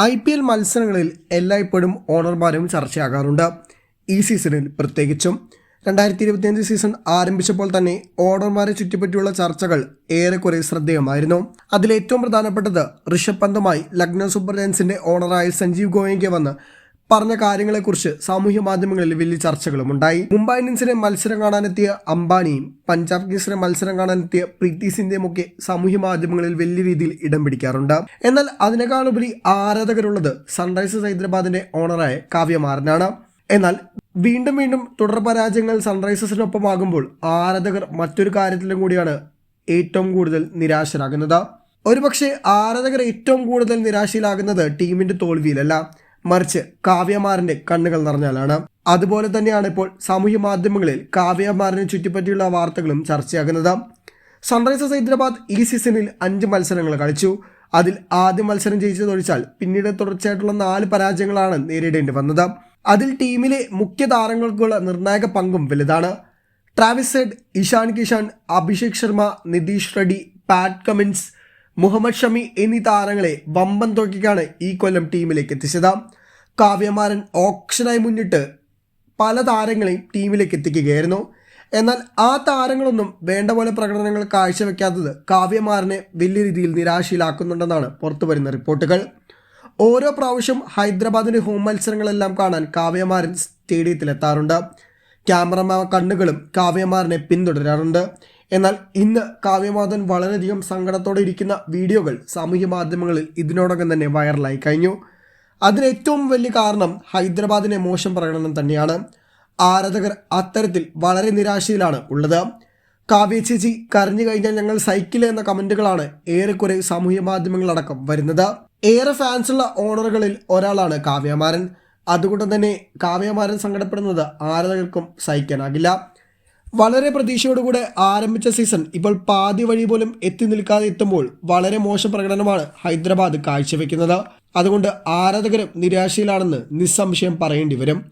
I P L മത്സരങ്ങളിൽ എല്ലായ്പ്പോഴും ഓണർമാരും ചർച്ചയാകാറുണ്ട്. ഈ സീസണിൽ പ്രത്യേകിച്ചും. രണ്ടായിരത്തി ഇരുപത്തിയഞ്ച് സീസൺ ആരംഭിച്ചപ്പോൾ തന്നെ ഓണർമാരെ ചുറ്റിപ്പറ്റിയുള്ള ചർച്ചകൾ ഏറെക്കുറെ ശ്രദ്ധേയമായിരുന്നു. അതിലേറ്റവും പ്രധാനപ്പെട്ടത് ഋഷഭ് പന്തുമായി ലക്നൗ സൂപ്പർ ജയൻസിന്റെ ഓണറായ സഞ്ജീവ് ഗോയങ്കെ വന്ന് പറഞ്ഞ കാര്യങ്ങളെക്കുറിച്ച് സാമൂഹ്യ മാധ്യമങ്ങളിൽ വലിയ ചർച്ചകളും ഉണ്ടായി. മുംബൈ ഇന്ത്യൻസിനെ മത്സരം കാണാനെത്തിയ അംബാനിയും പഞ്ചാബ് കിങ്സിനെ മത്സരം കാണാനെത്തിയ പ്രീതി സിന്ധ്യയും ഒക്കെ സാമൂഹ്യ മാധ്യമങ്ങളിൽ വലിയ രീതിയിൽ ഇടം പിടിക്കാറുണ്ട്. എന്നാൽ അതിനേക്കാളുപരി ആരാധകരുള്ളത് സൺറൈസേഴ്സ് ഹൈദരാബാദിന്റെ ഓണറായ കാവ്യമാരനാണ് എന്നാൽ വീണ്ടും വീണ്ടും തുടർ പരാജയങ്ങൾ സൺറൈസേഴ്സിനൊപ്പമാകുമ്പോൾ ആരാധകർ മറ്റൊരു കാര്യത്തിലും കൂടിയാണ് ഏറ്റവും കൂടുതൽ നിരാശരാകുന്നത്. ഒരുപക്ഷെ ആരാധകർ ഏറ്റവും കൂടുതൽ നിരാശയിലാകുന്നത് ടീമിന്റെ തോൽവിയിലല്ല. മറിച്ച് കാവ്യമാരന്റെ കണ്ണുകൾ നിറഞ്ഞാലാണ്. അതുപോലെ തന്നെയാണ് ഇപ്പോൾ സാമൂഹ്യ മാധ്യമങ്ങളിൽ കാവ്യമാരനെ ചുറ്റിപ്പറ്റിയുള്ള വാർത്തകളും ചർച്ചയാകുന്നത്. സൺറൈസേഴ്സ് ഹൈദരാബാദ് ഈ സീസണിൽ അഞ്ച് മത്സരങ്ങൾ കളിച്ചു. അതിൽ ആദ്യ മത്സരം ജയിച്ചതൊഴിച്ചാൽ പിന്നീട് തുടർച്ചയായിട്ടുള്ള നാല് പരാജയങ്ങളാണ് നേരിടേണ്ടി വന്നത്. അതിൽ ടീമിലെ മുഖ്യ താരങ്ങൾക്കുള്ള നിർണായക പങ്കും വലുതാണ്. Travis Head Ishan Kishan Abhishek Sharma Nitish Reddy Pat Cummins Mohammed Shami എന്നീ താരങ്ങളെ വമ്പൻ തുകയ്ക്കാണ് ഈ കൊല്ലം ടീമിലേക്ക് എത്തിച്ചത്. കാവ്യമാരൻ ഓപ്ഷനായി മുന്നിട്ട് പല താരങ്ങളെയും ടീമിലേക്ക് എത്തിക്കുകയായിരുന്നു. എന്നാൽ ആ താരങ്ങളൊന്നും വേണ്ട പോലെ പ്രകടനങ്ങൾ കാഴ്ചവെക്കാത്തത് കാവ്യമാരനെ വലിയ രീതിയിൽ നിരാശയിലാക്കുന്നുണ്ടെന്നാണ് പുറത്തു വരുന്ന റിപ്പോർട്ടുകൾ. ഓരോ പ്രാവശ്യം ഹൈദരാബാദിന്റെ ഹോം മത്സരങ്ങളെല്ലാം കാണാൻ കാവ്യമാരൻ സ്റ്റേഡിയത്തിലെത്താറുണ്ട്. ക്യാമറമാൻ കണ്ണുകളും കാവ്യമാരനെ പിന്തുടരാറുണ്ട്. എന്നാൽ ഇന്ന് കാവ്യമാധവൻ വളരെയധികം സങ്കടത്തോടെ ഇരിക്കുന്ന വീഡിയോകൾ സാമൂഹ്യ മാധ്യമങ്ങളിൽ ഇതിനോടകം തന്നെ വൈറലായി കഴിഞ്ഞു. അതിന് ഏറ്റവും വലിയ കാരണം ഹൈദരാബാദിനെ മോശം പ്രകടനം തന്നെയാണ്. ആരാധകർ അത്തരത്തിൽ വളരെ നിരാശയിലാണ് ഉള്ളത്. കാവ്യ ചേച്ചി കരഞ്ഞു കഴിഞ്ഞാൽ ഞങ്ങൾ സൈക്കിൾ എന്ന കമന്റുകളാണ് ഏറെക്കുറെ സാമൂഹ്യ മാധ്യമങ്ങളടക്കം വരുന്നത്. ഏറെ ഫാൻസുള്ള ഓണറുകളിൽ ഒരാളാണ് കാവ്യമാരൻ. അതുകൊണ്ട് തന്നെ കാവ്യമാരൻ സങ്കടപ്പെടുന്നത് ആരാധകർക്കും സഹിക്കാനാകില്ല. വളരെ പ്രതീക്ഷയോടുകൂടെ ആരംഭിച്ച സീസൺ ഇപ്പോൾ പാതി വഴി പോലും എത്തി നിൽക്കാതെ എത്തുമ്പോൾ വളരെ മോശം പ്രകടനമാണ് ഹൈദരാബാദ് കാഴ്ചവെക്കുന്നത്. അതുകൊണ്ട് ആരാധകരും നിരാശയിലാണെന്ന് നിസ്സംശയം പറയേണ്ടി വരും.